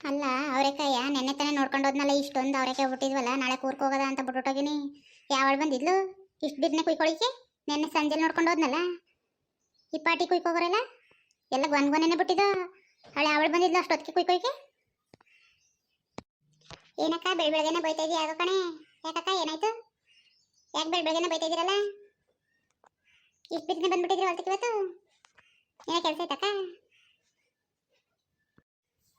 ಅಲ್ಲ, ಅವರೆಕಾಯ, ನೆನ್ನೆ ತಾನೇ ನೋಡ್ಕೊಂಡು ಹೋದ್ನಲ್ಲ, ಇಷ್ಟೊಂದು ಅವರೆಕಾಯಿ ಬಿಟ್ಟಿದ್ವಲ್ಲ ನಾಳೆ ಕೂರ್ಕ ಹೋಗೋದ ಅಂತ ಬಿಟ್ಬಿಟ್ಟೋಗಿನಿ. ಯಾವಳು ಬಂದಿದ್ಲು? ಇಷ್ಟು ಬಿರ್ನೆ ಕುಯ್ಕೊಳಿಕೆ? ನೆನ್ನೆ ಸಂಜೆ ನೋಡ್ಕೊಂಡು ಹೋದ್ನಲ್ಲ? ಈ ಪಾಟಿ ಕುಯ್ಕೋಗ್ರಲ್ಲ? ಎಲ್ಲ ಗೊನ್ಗೊನೆನೆ ಬಿಟ್ಟಿದ್ದು ಅವಳು ಅವಳು ಬಂದಿದ್ಲು ಅಷ್ಟೊತ್ತಿಗೆ ಕುಯ್ಕೊಯ್ಕೆ ಏನಕ್ಕ, ಬೆಳ್ ಬೆಳಗ್ಗೆನೆ ಬೈತಾ ಇದೀಯ? ಕಣೆ. ಯಾಕಕ್ಕ, ಏನಾಯ್ತು? ಯಾಕೆ ಬೆಳ್ ಬೆಳಗ್ಗೆನೆ ಬೈತಾ ಇದೀರಲ್ಲ? ಇಷ್ಟು ಬಿರ್ನೆ ಬಂದ್ಬಿಟ್ಟಿದ್ರಿ ಹೊಲ್ತಕ್ಕೆ ಇವತ್ತು? ಕೆಲಸ ಐತಕ್ಕ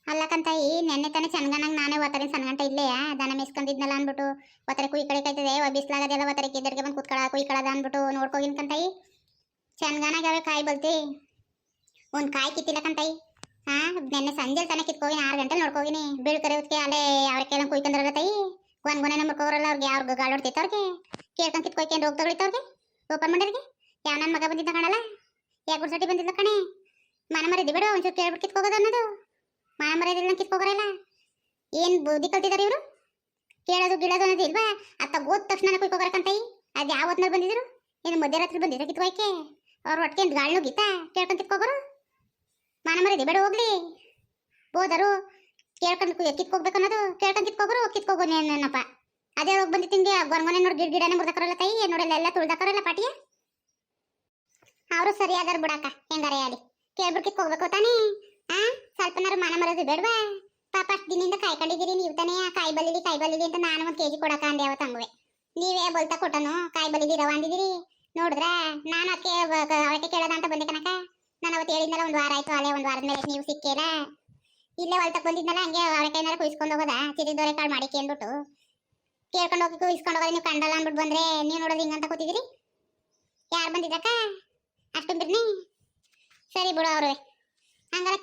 ಅಲ್ಲ ಈ ನೆನ್ನೆ ತಾನೇ ಚನ್ಗನಂಗ್ ನಾನೇ ಒತ್ತರೆ ಸಣ್ಗಂಟ ಇಲ್ಲೇ ದನ ಮೇಸ್ಕೊಂಡಿದ್ನಲ್ಲ ಅನ್ಬಿಟ್ಟು ಒತ್ತರೆ ಕುಯ್ ಕಡೆ ಕೈತದೆ ಬಿಸ್ಲಾಗದೆಲ್ಲ ಒತ್ತರೆ ಕಿದ್ದರ್ಗೆ ಬಂದು ಕುತ್ಕೊಳ ಕುಯ್ ಕಳದ ಅನ್ಬಿಟ್ಟು ನೋಡ್ಕೋಗಿನ್ ಕಂತಾಯಿ ಚನ್ಗನಾಗ ಅವೇ ಕಾಯಿ ಬಲ್ತಿ? ಒಂದ್ ಕಾಯಿ ಕಿತ್ತಿಲ್ಲ ಕಂತಾಯಿ ಹಾ ನೆನ್ನೆ ಸಂಜೆ ತಾನೇ ಕಿತ್ಕೋಗಿನಿ, ಆರು ಗಂಟೆ ನೋಡ್ಕೋಗಿನಿ. ಬೀಳ್ಕರೆ ಹೊತ್ತಿಗೆ ಅಲ್ಲೇ ಅವ್ರ ಕೇಳ ಕುಯ್ಕೊಂಡ್ರಲ್ಲ ತಾಯಿ ಒಂದ್ ಗೊನೆ ಮುರ್ಕೋರಲ್ಲ ಅವ್ರಿಗೆ ಅವ್ರಿಗೆ ಗಾಳಿ ಹೊಡ್ತೈತೆ ಕೇಳ್ಕೊಂಡು ಕಿತ್ಕೊಯ್ಕೊಂಡು ರೋಗ ತಗೊಳಿತವ್ರಿಗೆ ಓಪನ್ ಮಾಡಿದ್ರಿಗೆ ಯಾವ ನನ್ನ ಮಗ ಬಂದಿದ್ದ ಕಣಲ್ಲ? ಯಾಕೆ ಗುಡ್ಸಟ್ಟಿ ಬಂದಿದ್ದ ಕಣೆ? ಮನೆ ಮರಿದಿ ಬಿಡು, ಒಂಚೂರು ಕೇಳ್ಬಿಟ್ಟು ಕಿತ್ಕೋಗೋದು ಅನ್ನೋದು. ಮನೆ ಮರ್ಯಾದಿಲ್ಲ ಕಿತ್ಕೋಗ್ರಲ್ಲ? ಏನ್ ಬುದ್ಧಿ ಕಲ್ತಿದಾರೆ ಇವರು? ಕೇಳೋದು ಗಿಡೋದು ಅನ್ನೋದು ಇಲ್ವಾ? ಅತ್ತ ಓದ್ ತಕ್ಷಣ ಕುಯ್ಕೋಗ್ರಕ್ಕಂತೈ ಅದ್ ಯಾವ ಹೊತ್ನಲ್ಲಿ ಬಂದಿದ್ರು? ಏನು ಮಧ್ಯರಾತ್ರಿ ಬಂದಿದ್ರೆ ಕಿತ್ಕೋಯ್ಕೆ ಅವ್ರು ಒಟ್ಟಿಗೆ ಗಾಳಿ ನುಗ್ಗಿತಾ ಗೀತಾ? ಕೇಳ್ಕೊಂಡ್ ಕಿತ್ಕೋಗೋರು? ಮಾನ ಮರ್ಯಾದೆ ಬೇಡ ಹೋಗ್ಲಿ. ಬೋದರು ಕೇಳ್ಕೊಂಡು ಕಿತ್ಕೋಗ್ಬೇಕು ಅನ್ನೋದು. ಕೇಳ್ಕೊಂಡ್ ಕಿತ್ಕೋಗೋರು, ಕಿತ್ಕೋಗೋ ಏನಪ್ಪ ಅದೇ ಹೋಗಿ ಬಂದಿ ತಿಂಗೆ ಗೊನ್ಗೊನೆ ನೋಡಿ ಗಿಡ ಗಿಡನೇ ಮುರ್ದಕರಲ್ಲ ತಾಯಿ. ನೋಡಲ್ಲ ಎಲ್ಲ ತುಳ್ದಕರಲ್ಲ ಪಾಟಿಯ ಅವರು ಸರಿಯಾದಾರ ಬಿಡಾಕ. ಹೆಂಗಾರ ಹೇಳಿ ಕೇಳ್ಬಿಟ್ಟು ಕಿತ್ಕೋಗ್ಬೇಕು ತಾನೇ. ಆ? ಸ್ವಲ್ಪನಾರು ಮನ ಮರದು ಬೇಡವಾ? ಪಾಪ ಅಷ್ಟು ದಿನದಿಂದ ಕಾಯ್ಕೊಂಡಿದ್ದೀರಿ, ನೀವು ತಾನೇ ಕಾಯಿ ಬಲ್ಲಿದಿ ಕಾಯಿ ಬಲ್ಲಿಲಿ ಅಂತ ನಾನು ಒಂದು ಕೆಜಿ ಕೊಡಕ ಅಂದೆ ಅವತ್ತು ತಂಗುವೆ ನೀವೇ ಬಲ್ತಾ ಕೊಟ್ಟನು, ಕಾಯಿ ಬಲ್ಲಿಲಿ ರವ ಅಂದಿದ್ದೀರಿ? ನೋಡಿದ್ರ, ನಾನು ಅದಕ್ಕೆ ಅವಕ್ಕೆ ಕೇಳೋದ ಅಂತ ಬಂದೆ ಕನಕ ನಾನು ಅವತ್ತು ಹೇಳಿದ್ನಲ್ಲ ಒಂದು ವಾರ ಆಯ್ತು, ಅಲ್ಲೇ ಒಂದು ವಾರದ ಮೇಲೆ ನೀವು ಸಿಕ್ಕಿಲ್ಲ ಇಲ್ಲೇ ಹೊಲ್ತಕ್ಕೆ ಬಂದಿದ್ನಲ್ಲ, ಹಂಗೆ ಅವರೆಕಾಯಿನಾರ ಕುಯ್ಸ್ಕೊಂಡು ಹೋಗೋದ? ಚಿರಿದೋರೆ ಕಾಳು ಮಾಡಿ ಕೇಳ್ಬಿಟ್ಟು. ಕೇಳ್ಕೊಂಡು ಹೋಗಿ ಕುಯ್ಸ್ಕೊಂಡು ಹೋಗೋದು ನೀವು ಕಂಡಲ್ಲ ಅಂದ್ಬಿಟ್ಟು ಬಂದ್ರೆ ನೀವು ನೋಡೋದು ಹಿಂಗಂತ ಕೂತಿದ್ದೀರಿ? ಯಾರು ಬಂದಿದ್ದಕ್ಕ? ಅಷ್ಟು ಸರಿ ಬಿಡು ಅವ್ರೆ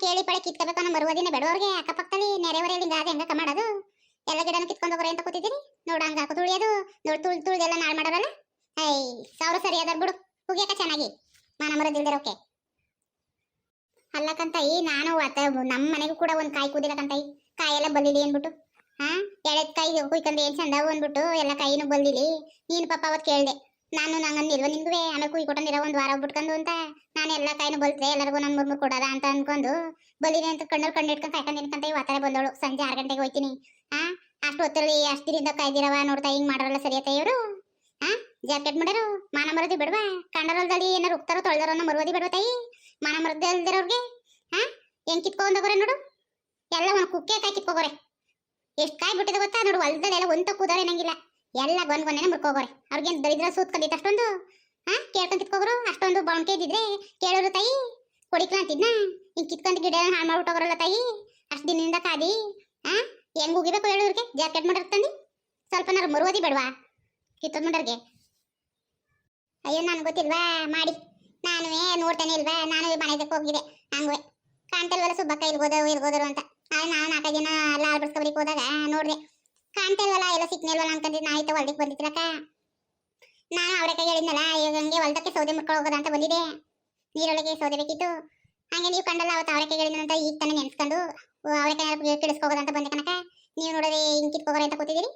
ಕೇಳಿ ಪಳೆ ಕಿತ್ಕೋಬೇಕು ಅನ್ನೋ ಮರುವದಿನ ಬೇಡವ್ರಿಗೆ ಅಕ್ಕಪಕ್ಕದಲ್ಲಿ ನೆರೆಹೊರೆಯಲ್ಲಿ ಗಾದೆ ಹೆಂಗ ಮಾಡೋದು. ಎಲ್ಲ ಗಿಡನ ಕಿತ್ಕೊಂಡು ಹೋಗ್ರೆ ಅಂತ ಕೂತಿದ್ದೀನಿ. ನೋಡು ಹಂಗ ಹಾಕು ತುಳಿಯೋದು. ನೋಡು ತುಳ್ ತುಳ್ದೆಲ್ಲ ನಾಳೆ ಮಾಡೋರಲ್ಲ. ಐ ಸಾವಿರ ಸರಿ ಅದಾರ ಬಿಡು. ಹೋಗ್ಯಾಕ ಚೆನ್ನಾಗಿ. ಮಾನ ಮರದಿಲ್ದಿರೋಕೆ ಅಲ್ಲಕ್ಕಂತಾಯಿ ನಾನು ಅತ್ತ ನಮ್ಮ ಮನೆಗೂ ಕೂಡ ಒಂದು ಕಾಯಿ ಕೂದಿಲ್ಲಕ್ಕಂತಾಯಿ ಕಾಯೆಲ್ಲ ಬಲ್ಲಿಲಿ ಅಂದ್ಬಿಟ್ಟು. ಹಾ? ಎಳೆದ ಕಾಯಿ ಕುಯ್ಕೊಂಡು ಏನ್ ಚಂದ ಅಂದ್ಬಿಟ್ಟು ಎಲ್ಲ ಕಾಯಿನೂ ಬಲ್ಲಿಲಿ ನೀನು ಪಾಪ ಅವತ್ ಕೇಳ್ದೆ. ನಾನು ನಂಗಂದಿಲ್ವ ನಿಂಗುವೆ ಆಮೇಲೆ ಕುಯ್ ಕೊಟ್ಟಂದಿರ ಒಂದು ವಾರ ಬಿಟ್ಕೊಂಡು ಅಂತ? ನಾನು ಎಲ್ಲ ಕಾಯಿನೂ ಬಲ್ತೆ ಎಲ್ಲರಿಗೂ ನಾನು ಮುರ್ಮುರ್ ಕೊಡದ ಅಂತ ಅನ್ಕೊಂಡು ಬಲಿನಿ ಅಂತ ಕಣ್ಣಲ್ಲಿ ಕಣ್ಣು ಇಟ್ಕೊಂಡು ಕಾಯ್ಕೊಂಡು ನಿನ್ಕಂತ ಇವತ್ತರ ಬಂದವಳು ಸಂಜೆ ಆರು ಗಂಟೆಗೆ ಹೋಯ್ತೀನಿ. ಆ? ಅಷ್ಟು ಹೊತ್ತಲ್ಲಿ ಅಷ್ಟು ದಿನದಿಂದ ಕಾಯ್ದಿರವ ನೋಡ್ತಾ ಹಿಂಗ್ ಮಾಡೋರಲ್ಲ ಸರಿಯತ್ತ ಇವರು? ಆ? ಜಾಕೆಟ್ ಮಾಡ್ಯಾರು ಮಾನ ಮರದಿ ಬಿಡ್ವಾ? ಕಂಡರಲ್ದಲ್ಲಿ ಏನಾರು ಉಕ್ತಾರೋ ತೊಳ್ದಾರೋ ಮರುವದಿ ಬಿಡ್ವ ತಾಯಿ? ಮಾನ ಮರದಲ್ದಿರೋರ್ಗೆ? ಆ? ಹೆಂಗ್ ಕಿತ್ಕೊಂಡೋಗೋರೆ ನೋಡು? ಎಲ್ಲ ಒಂದು ಕುಕ್ಕೆ ಕಾಯಿ ಕಿತ್ಕೋಗೋರೆ ಎಷ್ಟು ಕಾಯಿ ಬಿಟ್ಟಿದೆ ಗೊತ್ತಾ ನೋಡು ಹೊಲ್ದಲ್ಲಿ ಎಲ್ಲ ಒಂದು ಕೂದಾರೆ ನಂಗಿಲ್ಲ. ಎಲ್ಲ ಗೊಂದ್ ಗೊಂದನೆ ಮುರ್ಕೋಗೋರೆ. ಅವ್ರಿಗೇನು ದರಿದ್ರ ಸೂತ್ಕೊಂಡಿತ್ತು ಅಷ್ಟೊಂದು? ಹಾ ಕೇಳ್ಕೊಂಡು ಕಿತ್ಕೋಗ್ರು? ಅಷ್ಟೊಂದು ಬಾಣ್ಕೆ ಇದ್ದಿದ್ರೆ ಕೇಳೋರು ತಾಯಿ? ಕೊಡಿಕ್ಲ ಅಂತಿದ್ನ? ಹಿಂಗ್ ಕಿತ್ಕೊಂಡ್ ಗಿಡ ಹಾಳು ಮಾಡ್ಬಿಟ್ಟೋಗ್ರಲ್ಲ ತಾಯಿ? ಅಷ್ಟು ದಿನದಿಂದ ಕಾದಿ ಹಾ ಹೆಂಗ್ ಉಗಿಬೇಕು ಹೇಳೋರಿಗೆ ಜಾಕೆಟ್ ಮಾಡಿರ್ತಂದು ಸ್ವಲ್ಪನಾರು ಮರುವದಿ ಬೇಡವಾ? ಕಿತ್ತೋದ್ ಮಾಡೋರಿಗೆ ಅಯ್ಯೋ ನಾನು ಗೊತ್ತಿಲ್ವಾ? ಮಾಡಿ. ನಾನುವೇ ನೋಡ್ತಾನೆ ಇಲ್ವಾ? ನಾನು ಮನೆಗೆ ಹೋಗಿದೆ ಹಂಗೆ ಕಾಣ್ತಲ್ವಲ್ಲ ಸುಬ್ಬಕ್ಕ ಇಲ್ಗೋದು ಇಲ್ಗೋದರು ಅಂತ. ನಾನು ನಾಲ್ಕೈದು ಜನ ಎಲ್ಲ ಬಿಡ್ಸ್ಕೊಬರಿಕ್ ಹೋದಾಗ ನೋಡ್ದೆ. ಕಾಣ್ತಲ್ವಲ್ಲ ಎಲ್ಲ ಸಿಕ್ನೇಲ್ವಲ್ಲ ಅಂತಂದ್ರೆ ನಾ ಆಯ್ತು ಹೊಲ್ದಕ್ಕೆ ಬಂದಿದ್ರಕ್ಕ ನಾನು ಅವ್ರ ಕೈ ಹೇಳಿದ್ನಲ್ಲ ಈಗ ಹಂಗೆ ಹೊಲ್ದಕ್ಕೆ ಸೌದೆ ಮುಟ್ಕೊಂಡು ಹೋಗೋದ ಅಂತ ಬಂದಿದೆ. ನೀರೊಳಗೆ ಸೌದೆ ಬೇಕಿತ್ತು. ಹಂಗೆ ನೀವು ಕಂಡಲ್ಲ, ಅವತ್ತು ಅವ್ರ ಕೈ ಹೇಳಿದ್ನಂತ ಈಗ ತಾನೇ ನೆನ್ಸ್ಕೊಂಡು ಅವ್ರ ಕೈ ಕಿಡಿಸ್ಕೋಗೋದ ಅಂತ ಬಂದೆ ಕನಕ ನೀವು ನೋಡಿದ್ರೆ ಹಿಂಗ್ ಕಿತ್ಕೋಗ್ರೆ ಅಂತ ಕೂತಿದ್ದೀರಿ?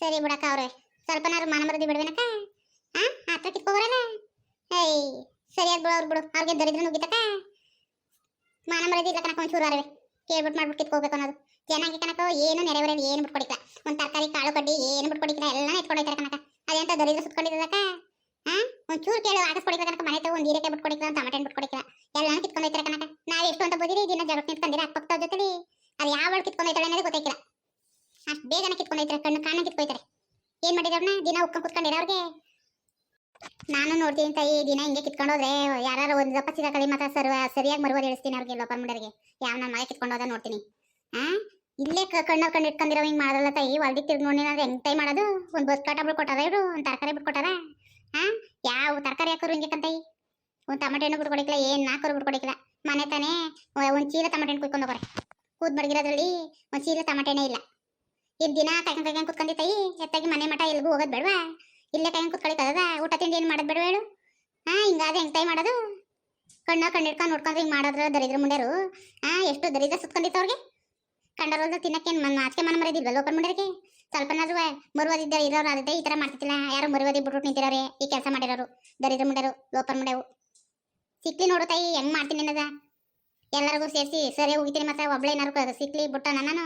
ಸರಿ ಬಿಡಕ್ಕ ಅವ್ರೆ ಸ್ವಲ್ಪನಾರು ಮಾನ ಮರದಿ ಬಿಡ್ಬೇನಕ್ಕ? ಹಾಂ ಹತ್ರ ಕಿತ್ಕೋಗ್ರಲ್ಲ ಏಯ್, ಸರಿಯಾಗಿ ಬಿಡು ಅವ್ರು ಬಿಡು, ಅವ್ರಿಗೆ ದರಿದ್ರ ನುಗ್ಗಿತಕ್ಕ? ಮಾನ ಮರದಿ ಇಲ್ಲ ಕನಕ ಒಂಚೂರು ಅರವೆ. ಕೇಳ್ಬಿಟ್ಟು ಮಾಡ್ಬಿಟ್ಟು ಕಿತ್ಕೋಬೇಕು ಅನ್ನೋದು. ಚೆನ್ನಾಗಿ ಕನಕ ಏನು ನೆರೆವರಲ್ಲಿ ಏನು ಬಿಟ್ಕೊಡಿಕ್ಲ ಒಂದು ತರಕಾರಿ, ಕಾಳು ಕಡ್ಡಿ ಏನು ಬಿಟ್ಕೊಡಿಕ್ಲ ಎಲ್ಲ ಎತ್ಕೊಂಡೋಯ್ತಾರೆ ಕನಕ ಅದೆಂತ ದರಿದ್ರ ಸುತ್ಕೊಂಡಿದ್ದಕ್ಕ ಹಾ ಚೂರು ಕೇಳು ಆಗಿಸ್ಕೊಡಿಕ್ಲ ಕನಕ ಮನೆ ತಗೊಂಡು ಹೀರೆಕಾಯಿ ಬಿಟ್ಕೊಡಿಕ್ಲ ಟಮಾಟೆ ಬಿಟ್ಕೊಡಿಕ್ಲ ಎಲ್ಲಾನು ಕಿತ್ಕೊಂಡೋಯ್ತಾರೆ ಕನಕ ನಾವು ಎಷ್ಟು ಅಂತ ಬೋದಿರಿ? ದಿನ ಜಗತ್ ನಿಂತ್ಕೊಂಡಿರ ಅಕ್ಕಪಕ್ಕದ ಜೊತೆಲಿ. ಅದು ಯಾವ ಕಿತ್ಕೊಂಡೋಯ್ತಾಳೆ ಅನ್ನೋದು ಗೊತ್ತಾಯ್ತಿಲ್ಲ ಅಷ್ಟು ಬೇಗನೆ ಕಿತ್ಕೊಂಡೋಯ್ತಾರೆ ಕಣ್ಣು ಕಾಣ ಕಿತ್ಕೊಯ್ತಾರೆ. ಏನು ಮಾಡಿದವ್ರನ್ನ ದಿನ ಉಕ್ಕ ಕುತ್ಕೊಂಡಿರ ಅವ್ರಿಗೆ? ನಾನು ನೋಡ್ತೀನಿ ತಾಯಿ, ದಿನ ಹಿಂಗೆ ಕಿತ್ಕೊಂಡೋದ್ರೆ ಯಾರು ಒಂದು ದಪ್ಪ ಸಿಗಾಕಳಿ ಮಾತ್ರ ಸರ್ ಸರಿಯಾಗಿ ಮರುವದಿ ಇಳಿಸ್ತೀನಿ ಅವ್ರಿಗೆ ಲೋಪರ್ ಮುಂಡರಿಗೆ. ಯಾವ ನನ್ನ ಮಗ ಕಿತ್ಕೊಂಡೋದ ನೋಡ್ತೀನಿ. ಆ? ಇಲ್ಲೇ ಕಣ್ಣ ಕಣ್ಣು ಇಟ್ಕೊಂಡಿರೋ ಹಿಂಗೆ ಮಾಡಲ್ಲ ತಾಯಿ, ಹೊಲ್ದಿ ತಿರ್ಗಿ ನೋಡಿ ಅಂದ್ರೆ ಹೆಂಗ್ ತಾಯಿ ಮಾಡೋದು? ಒಂದು ಬಸ್ ಕಾಟ ಬಿಟ್ಕೊಟ್ಟಾರ ಇವರು, ಒಂದು ತರಕಾರಿ ಬಿಟ್ಕೊಟ್ಟಾರ ಆ ಯಾವ ತರಕಾರಿ ಹಾಕೋರು ಹಿಂಗೆ ಕಂತಾಯಿ ಒಂದು ಟಮಾಟೆ ಹಣ್ಣು ಬಿಟ್ಕೊಡಿಕ್ಲ ಏನ್ ನಾಲ್ಕರು ಬಿಟ್ಕೊಡಿಕ್ಲ ಮನೆ ತಾನೇ ಒಂದು ಚೀಲ ತಮಟೆ ಹಣ್ಣು ಕುಯ್ಕೊಂಡು ಹೋಗೋರೆ. ಕೂದ್ ಬಡಗಿರೋದ್ರಲ್ಲಿ ಒಂದು ಚೀಲ ಟಮಾಟೆ ಇಲ್ಲ. ಇದ್ ದಿನ ಕಾಯ್ಕೊಂಡ್ ಕಾಯ್ಕೊಂಡ್ ಕುತ್ಕೊಂಡಿ ತಾಯಿ, ಎತ್ತಾಗಿ ಮನೆ ಮಠ ಎಲ್ಗೂ ಹೋಗೋದ್ ಬೇಡವಾ? ಇಲ್ಲೇ ಕಾಯ್ಕೊಂಡ್ ಕುತ್ಕೊಳಿಕ್ಕದ ಊಟ ತಿಂಡಿ ಏನ್ ಮಾಡೋದ್ ಬೇಡವೇಳು ಹಾ ಹಿಂಗಾದ ಹೆಂಗ್ ತಾಯಿ ಮಾಡೋದು? ಕಣ್ಣ ಕಣ್ಣಿಡ್ಕೊಂಡ್ ನೋಡ್ಕೊಂಡ್ರೆ ಹಿಂಗ್ ಮಾಡೋದ್ರ ದರಿದ್ರ ಮುಂಡೆರು ಹಾ, ಎಷ್ಟು ದರಿದ್ರ ಸುತ್ಕೊಂಡಿತ್ತು ಅವ್ರಿಗೆ? ಕಂಡರೋಲ್ದ ತಿನ್ನಕ್ಕೇನ್ ಮನ್ ಆಚೆ ಮನ ಮರಿದಿಲ್ವ ಲೋಕಲ್ ಸ್ವಲ್ಪ ಸ್ವಲ್ಪನಾದ್ರು ಮರುವದಿದ್ದ ಇರೋರು ಆದ್ರೆ ಈ ತರ ಮಾಡ್ತಿಲ್ಲ ಯಾರು ಮರುವಾದಿ ಬಿಟ್ಬಿಟ್ಟು ನಿಂತಿರೋರೆ, ಈ ಕೆಲಸ ಮಾಡಿರೋರು, ದರಿದ್ರ ಮುಂಡರು ಲೋಪರ್ ಮುಂಡ್ಯಾವು ಸಿಕ್ಲಿ ನೋಡು ತಾಯಿ, ಹೆಂಗ್ ಮಾಡ್ತೀನಿ ಅನ್ನದ ಎಲ್ಲರಿಗೂ ಸೇರಿಸಿ ಸರಿ ಹೋಗಿತೀನಿ ಮತ್ತೆ ಒಬ್ಳೆ ಏನಾರು ಸಿಕ್ಲಿ ಬಿಟ್ಟ ನಾನು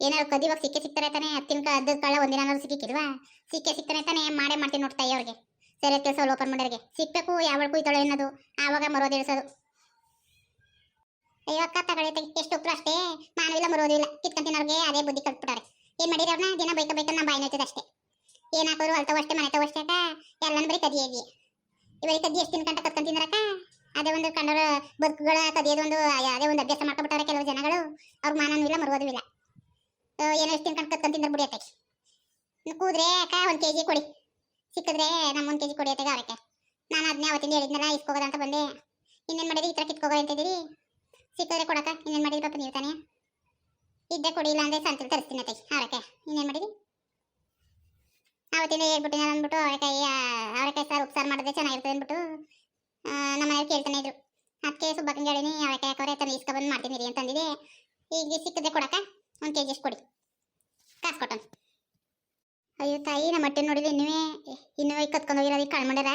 ಏನಾರು ಕದಿವಾಗ ಸಿಕ್ಕೇ ಸಿಕ್ತಾರೆ ತಾನೆ ಹತ್ತಿನ ಅದ್ದದ ಕಳ್ಳ ಒಂದಿನಾರು ಸಿಕ್ಕಿಲ್ವಾ ಸಿಕ್ಕೇ ಸಿಗ್ತಾನೆ ತಾನೆ, ಮಾಡೇ ಮಾಡ್ತೀನಿ ನೋಡ್ತಾಯಿ ಅವ್ರಿಗೆ. ಸರಿ ಕೆಲಸ ಓಪನ್ ಮಾಡೋರಿಗೆ. ಸಿಕ್ಬೇಕು ಯಾವಳ ಕುಯ್ತಾಳೆ ಅನ್ನೋದು, ಆವಾಗ ಮರೋದು ಇಳಿಸೋದು. ಅಯ್ಯೋ ಅಕ್ಕ, ತಗೊಳ್ಳಿ, ತೆಗಿ, ಎಷ್ಟು ಉಪ್ಪು ಅಷ್ಟೇ. ಮಾನವಿಲ್ಲ ಮರೋದಿಲ್ಲ ಕಿತ್ಕೊಂತಿನವ್ರಿಗೆ ಅದೇ ಬುದ್ಧಿ ಕಟ್ಬಿಟ್ಟಾರೆ ಏನು ಮಾಡಿದ್ರೆ ಅವ್ರನ್ನ? ದಿನ ಬೈಕ ಬೈಕ ನಮ್ಮ ಬಾಯಿ ನೋಯ್ತದೆ ಅಷ್ಟೇ ಏನ್ ಹಾಕೋರು ಅಲ್ತಾವ ಅಷ್ಟೇ, ಮನೆ ಅಷ್ಟೇ ಅಕ್ಕ. ಎಲ್ಲಾನು ಬರೀ ಕದಿಯಾಗಿ ಇವರಿಗೆ ಕದ್ದಿ ಎಷ್ಟು ತಿನ್ಕಂತ ಕತ್ಕೊಂತಿದ್ರಕ್ಕ ಅದೇ ಒಂದು ಕಣ್ಣರ ಬದುಕುಗಳ ಕದಿಯೋದು ಒಂದು, ಅದೇ ಒಂದು ಅಭ್ಯಾಸ ಮಾಡ್ಕೊಬಿಟ್ಟಾರೆ ಕೆಲವು ಜನಗಳು. ಅವ್ರ ಮಾನನೂ ಇಲ್ಲ, ಮರುವುದೂ ಇಲ್ಲ. ಏನೋ ಎಷ್ಟು ತಿನ್ಕೊಂಡು ಕತ್ಕೊಂತಿಂದ್ರೆ ಬಿಡಿ ಅತ್ತಾಗಿ ಕೂದ್ರೆ ಅಕ್ಕ, ಒಂದು ಕೆಜಿ ಕೊಡಿ. ಸಿಕ್ಕಿದ್ರೆ ನಮ್ಮ ಒಂದು ಕೆಜಿ ಕೊಡಿ ಅತ್ತಾಗ ಅವರಕ್ಕೆ ನಾನು ಅದನ್ನೇ ಅವತ್ತಿಂದ ಹೇಳಿದ್ನಲ್ಲ ಇಸ್ಕೋಗೋದಂತ ಬಂದೆ. ಇನ್ನೇನು ಮಾಡಿದ್ರಿ? ಈ ಥರ ಕಿತ್ಕೋಗೋ ಅಂತಿದ್ದೀರಿ? ಸಿಕ್ಕಿದ್ರೆ ಕೊಡಕ ಇನ್ನೇನು ಮಾಡಿದ್ರಿ ಪಾಪ ನೀವು ತಾನೇ? ಇದ್ದೆ ಕೊಡಿ ಇಲ್ಲ ಅಂದ್ರೆ ಸಂತಲ್ಲಿ ತರಿಸ್ತೀನಿ ಅತ್ತೆ ಅವರಕ್ಕೆ. ಇನ್ನೇನು ಮಾಡಿದ್ರಿ? ಅವತ್ತಿಂದ ಹೇಳ್ಬಿಟ್ಟು ಅಂದ್ಬಿಟ್ಟು ಅವರೆಕಾಯಿ ಅವರೆಕಾಯಿ ಸಾರು, ಉಪ್ಸಾರು ಮಾಡಿದ್ರೆ ಚೆನ್ನಾಗಿರ್ತದೆ ಅಂದ್ಬಿಟ್ಟು ನಮ್ಮ ಮನೆಯವ್ರು ಕೇಳ್ತಾನೆ ಇದ್ರು. ಅದಕ್ಕೆ ಸುಬ್ಬಕ್ಕಂಗೆ ಹೇಳಿನಿ, ಅವರೆಕಾಯಿ ಹಾಕೋರೆ ತಂದು ಇಸ್ಕೊಬಂದು ಮಾಡ್ತೀನಿ ರೀ ಅಂತಂದಿದೆ. ಈಗ ಸಿಕ್ಕದೆ ಕೊಡಕ ಒಂದು ಕೆ ಜಿ ಕೊಡಿ. ಕಾಸು ಕೊಟ್ಟನು ಅಯ್ಯೋ ತಾಯಿ, ನಮ್ಮ ಮಟ್ಟೆ ನೋಡಿದ್ರೆ ಇನ್ನುವೇ ಇನ್ನುವೇ ಕತ್ಕೊಂಡು ಹೋಗಿರೋದು ಕಳ್ಮಂಡ್ಯಾರ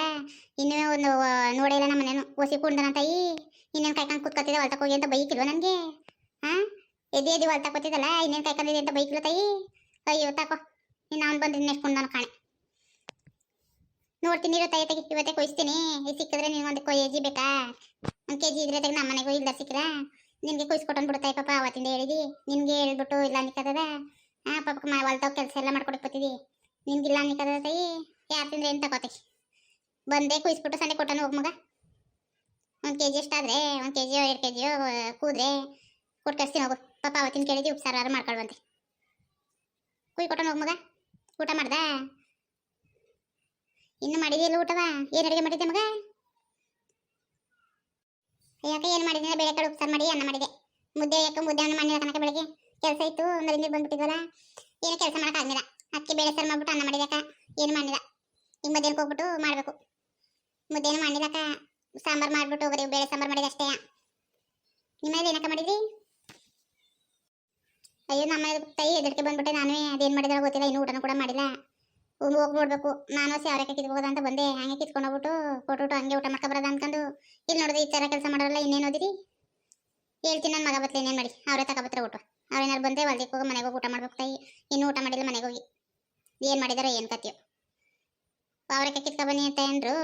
ಇನ್ನುವೇ ಒಂದು ನೋಡೇ ಇಲ್ಲ ನಮ್ಮ ಮನೇನು ಒಸಿ ಕುಂಡನ ತಾಯಿ. ಇನ್ನೇನು ಕಾಯ್ಕೊಂಡು ಕೂತ್ಕೊತಿದ್ದೆ ಹೊಲ್ತಕ್ಕೆ ಹೋಗಿ ಅಂತ ಬೈಕಿಲ್ವ ನನಗೆ? ಹಾಂ? ಎದೆ ಎದೆ ಹೊಲ್ತಕ್ಕೆ ಕೂತಿದ್ದಲ್ಲ ಇನ್ನೇನು ಕಾಯ್ಕೊಂಡಿದೆ ಅಂತ ಬೈಕಿಲ್ಲ ತಾಯಿ? ಅಯ್ಯೋ, ತಾಕೋ, ನೀನು ಅವ್ನು ಬಂದಿದ್ದು ಇನ್ನೆಷ್ಟು ನಾನು ಕಾಣೆ. ನೋಡ್ತೀನಿ ಇರೋ ತಾಯಿ ತೆಗಿ ಇವತ್ತೇ ಕೊಯ್ಸ್ತೀನಿ. ಈ ಸಿಕ್ಕಿದ್ರೆ ನಿನಗೊಂದು ಕೊ ಕೆ ಜಿ ಬೇಕಾ? ಒಂದು ಕೆ ಜಿ ಇದ್ರೆ ತೆಗೆ ನಮ್ಮ ಮನೆಗೂ ಇಲ್ಲ ಸಿಕ್ಕಿರ? ನಿನಗೆ ಕೊಯ್ಸ್ಕೊಟ್ಟನ್ ಬಿಡ್ತಾಯಿ ಪಾಪ ಅವತ್ತಿಂದ ಹೇಳಿದಿ. ನಿನಗೆ ಹೇಳ್ಬಿಟ್ಟು ಇಲ್ಲ ನಿಕ್ಕದ ಹಾಂ ಪಾಪ ಮಾ ಹೊಲ್ತಾವ್ ಕೆಲಸ ಎಲ್ಲ ಮಾಡ್ಕೊಡಕ್ಕೆ ಬತ್ತಿದಿ ನಿನ್ಗಿಲ್ಲ ನಿಕ್ಕದ ತಾಯಿ? ಯಾರು ತಿಂದ್ರೆ ಏನು ತಗೋತಿ ಬಂದೆ ಕುಯ್ಸ್ಬಿಟ್ಟು ಸಂಡೆ ಕೊಟ್ಟನು ಹೋಗ್ ಮಗ. ಒಂದು ಕೆ ಜಿ ಎಷ್ಟಾದರೆ ಒಂದು ಕೆ ಜಿಯೋ ಎರಡು ಕೆ ಜಿಯೋ ಕೂದ್ರೆ ಕೊಟ್ಟು ಹೋಗು. ಪಾಪ ಅವತ್ತಿನ ಕೇಳಿದ್ವಿ, ಉಪ್ಸಾರು ಮಾಡ್ಕೊಳ್ಬಂತೆ ಕುಯ್ ಕೊಟ್ಟನು ಹೋಗ್ಮಗ ಊಟ ಮಾಡ್ದ? ಇನ್ನು ಮಾಡಿದಿಲ್ಲ ಊಟವ? ಏನು ಅಡುಗೆ ಮಾಡಿದ್ದೆ ಮಗ? ಯಾಕೆ ಏನು ಮಾಡಿದ್ದೀನಿ ಬೇಳೆ ಕಡೆ ಉಪ್ಸಾರು ಮಾಡಿ, ಅನ್ನ ಮಾಡಿದೆ. ಮುದ್ದೆ ಯಾಕೆ ಮುದ್ದೆ ಅನ್ನ ಮಾಡಿದ ಕನಕ ಬೆಳಗ್ಗೆ. ಕೆಲಸ ಇತ್ತು ಮರಿಂದ ಬಂದ್ಬಿಟ್ಟಿದ್ವಲ್ಲ, ಏನು ಕೆಲಸ ಮಾಡೋಕ್ಕಾಗಿಲ್ಲ ಅಕ್ಕಿ ಬೇಳೆ ಸಾರು ಮಾಡ್ಬಿಟ್ಟು ಅನ್ನ ಮಾಡಿದಕ್ಕ ಏನು ಮಾಡಿಲ್ಲ? ಈಗ ಮಧ್ಯಾಹ್ನಕ್ಕೆ ಹೋಗ್ಬಿಟ್ಟು ಮಾಡಬೇಕು. ಏನು ಮಾಡಿಲ್ಲಕ್ಕ ಸಾಂಬಾರು ಮಾಡ್ಬಿಟ್ಟು ಬರೀ ಬೇಳೆ ಸಾಂಬಾರ್ ಮಾಡಿದ ಅಷ್ಟೇ. ನಿಮ್ಮಲ್ಲಿ ಏನಕ್ಕ ಮಾಡಿದ್ರಿ ಅಯ್ಯೋ, ನಮ್ಮ ಕೈ ಹೆದರಿಕೆ ಬಂದ್ಬಿಟ್ಟೆ. ನಾನೇ ಅದೇನು ಮಾಡಿದ್ರೆ ಗೊತ್ತಿಲ್ಲ. ಇನ್ನೂ ಊಟನೂ ಕೂಡ ಮಾಡಿಲ್ಲ. ಹೋಗಿ ಹೋಗಿ ನೋಡ್ಬೇಕು. ನಾನು ಸೇವರೆಕಾಯಿ ಕಿತ್ಕೋದ ಅಂತ ಬಂದೆ. ಹಂಗೆ ಕಿತ್ಕೊಂಡು ಹೋಗ್ಬಿಟ್ಟು ಕೊಟ್ಬಿಟ್ಟು ಹಂಗೆ ಊಟ ಮಾಡ್ಕೊ ಬರೋದ ಅನ್ಕೊಂಡು. ಇಲ್ಲಿ ನೋಡಿದ್ರೆ ಈ ಥರ ಕೆಲಸ ಮಾಡೋರಲ್ಲ ಇನ್ನೇನು ಓದಿರಿ? ಹೇಳ್ತೀನಿ ನನ್ನ ಮಗ ಬತ್ತಲೆ ಇನ್ನೇನು ಮಾಡಿ? ಅವರೇ ತಗೊಬತ್ತರ ಊಟ. ಅವ್ರೇನಾರು ಬಂದೆ ಹೊಲ್ದಕ್ಕೆ ಹೋಗಿ, ಮನೆಗೆ ಹೋಗಿ ಊಟ ಮಾಡ್ಬೇಕು ತಾಯಿ. ಇನ್ನೂ ಊಟ ಮಾಡಿಲ್ಲ ಮನೆಗೆ ಹೋಗಿ. ಏನು ಮಾಡಿದಾರೋ ಏನು ಅವರೆಕಾಯಿ ಕಿತ್ಕೊ ಬನ್ನಿ ಅಂತ ಅಂದ್ರು.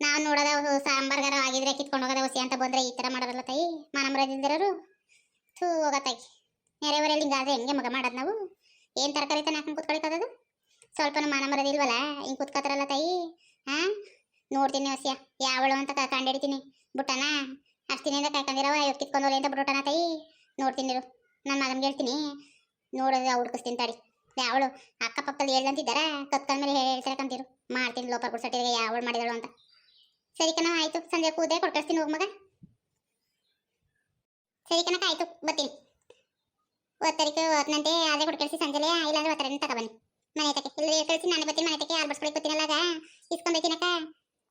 ನಾವು ನೋಡೋದ ಸಾಂಬಾರ್ಗಾರ ಆಗಿದ್ರೆ ಕಿತ್ಕೊಂಡು ಹೋಗೋದ ಹೊಸಿ ಅಂತ ಬಂದ್ರೆ ಈ ತರ ಮಾಡೋರಲ್ಲ ತಾಯಿ. ಮಾನಮರದಿದ್ದರರು ಥೂ ಹೋಗ ತಾಯಿ. ನೆರೆವರೆಯಲ್ಲಿ ಹಿಂಗಾದ್ರೆ ಹೆಂಗೆ ಮಗ ಮಾಡೋದು ನಾವು? ಏನು ತರಕಾರಿ ತಾನೆ ಹಾಕೊಂಡು ಕೂತ್ಕೊಳಿಕೋದು ಸ್ವಲ್ಪ ಮಾನ ಹಿಂಗೆ ಕುತ್ಕೋತಾರಲ್ಲ ತಾಯಿ. ಹಾ? ನೋಡ್ತೀನಿ ಹಸಿಯ. ಯಾವಳು ಅಂತ ಕಂಡಿಡಿತೀನಿ. ಬುಟ್ಟನ? ಅಷ್ಟಿನಿಂದ ಕಾಯ್ಕೊಂಡಿರವ? ಇವತ್ತು ಕಿತ್ಕೊಂಡು ಅಂತ ಬಿಟ್ಟೋಣ ತಾಯಿ. ನೋಡ್ತೀನಿ ನನ್ನ ಮಗನ್ಗೆ ಹೇಳ್ತೀನಿ. ನೋಡೋದು ಹುಡ್ಕಿಸ್ತೀನಿ ತಾಡಿ. ಯಾವಳು? ಅಕ್ಕಪಕ್ಕದಲ್ಲಿ ಹೇಳ್ದಂತಿದ್ದಾರೆ? ಕತ್ಕೊಂಡ ಮೇಲೆ ಕಂತೀರು ಮಾಡ್ತೀನಿ ಲೋಪ ಗುಡ್ಸಟ್ಟಿಗೆ ಯಾವಳು ಮಾಡಿದಳು ಅಂತ. ಸರಿ ಕಣ, ಆಯ್ತು. ಸಂಜೆ ಕೂದೆ ಕೊಟ್ಕಳಿಸ್ತೀನಿ ಹೋಗ್ ಮಗ. ಸರಿ ಕಣಕ ಆಯ್ತು. ಬರ್ತೀನಿ. ಒತ್ತರಿಕೆ ಒತ್ತನಂತೆ ಅದೇ ಕೊಟ್ಕಳಿಸಿ ಸಂಜೆಲೆ. ಇಲ್ಲಾಂದ್ರೆ ಒತ್ತರನ್ನ ತಗೊಬನ್ನಿ ಮನೆ ತಕ್ಕೆ. ಇಲ್ಲ ಏರ್ ಕಳಿಸಿ, ನಾನು ಬರ್ತೀನಿ ಮನೆ ತಕ್ಕೆ. ಯಾರು ಬಡ್ಸ್ಕೊಳಕ್ ಬರ್ತೀನಲ್ಲ ಆಗ. ಇಸ್ಕೊಂಬೈತೀನಕ್ಕ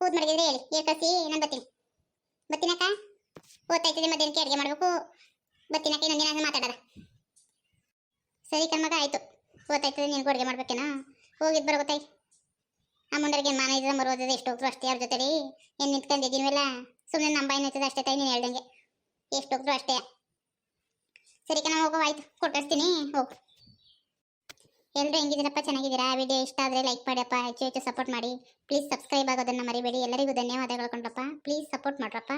ಕೂತ್ ಮಡಗಿದ್ರೆ ಹೇಳಿ. ಏರ್ ಕಳಿಸಿ, ನಾನು ಬರ್ತೀನಿ. ಬರ್ತೀನಕ್ಕ? ಓದ್ತಾಯ್ತದೆ ಮಧ್ಯಾಹ್ನಕ್ಕೆ ಅಡುಗೆ ಮಾಡಬೇಕು. ಬರ್ತೀನಕ್ಕ ಇನ್ನೊಂದಿನ ನಾನು ಮಾತಾಡೋದ ಸರಿ ಕಣ್ಮಗ ಆಯ್ತು. ಓದ್ತಾಯ್ತದೆ ನೀನು ಅಡುಗೆ ಮಾಡ್ಬೇಕೇನೋ. ಹೋಗಿದ್ ಬರೋ ಗೊತ್ತಾಯ್ ಆ ಮುಂಡರಿಗೆ ಮಾನ ಇದ್ರೆ ಮರೋದದ ಎಷ್ಟು ಹೋಗ್ರು ಅಷ್ಟೇ ಅವ್ರ ಜೊತೆಲಿ. ಏನು ನಿಂತ್ಕೊಂಡಿದ್ದೀನಿವೆಲ್ಲ ಸುಮ್ಮನೆ ನಮ್ಮ ಬಾಯಿ ಅಷ್ಟೇ ತಾಯಿ ನೀನು ಹೇಳ್ದಂಗೆ. ಎಷ್ಟು ಹೋಗ್ರು ಅಷ್ಟೇ. ಸರಿ ಕಣ, ಹೋಗೋ, ಆಯ್ತು. ಕೊಟ್ಟಿರ್ತೀನಿ ಹೋಗು. ಎಲ್ಲರೂ ಹೆಂಗಿದ್ದೀರಪ್ಪ? ಚೆನ್ನಾಗಿದ್ದೀರಾ? ವಿಡಿಯೋ ಇಷ್ಟ ಆದರೆ ಲೈಕ್ ಮಾಡಿಯಪ್ಪ ಹೆಚ್ಚು ಹೆಚ್ಚು ಸಪೋರ್ಟ್ ಮಾಡಿ. ಪ್ಲೀಸ್ ಸಬ್ಸ್ಕ್ರೈಬ್ ಆಗೋದನ್ನು ಮರಿಬೇಡಿ. ಎಲ್ಲರಿಗೂ ಧನ್ಯವಾದಗಳು ಕೊಂಡಪ್ಪ ಪ್ಲೀಸ್ ಸಪೋರ್ಟ್ ಮಾಡ್ರಪ್ಪ.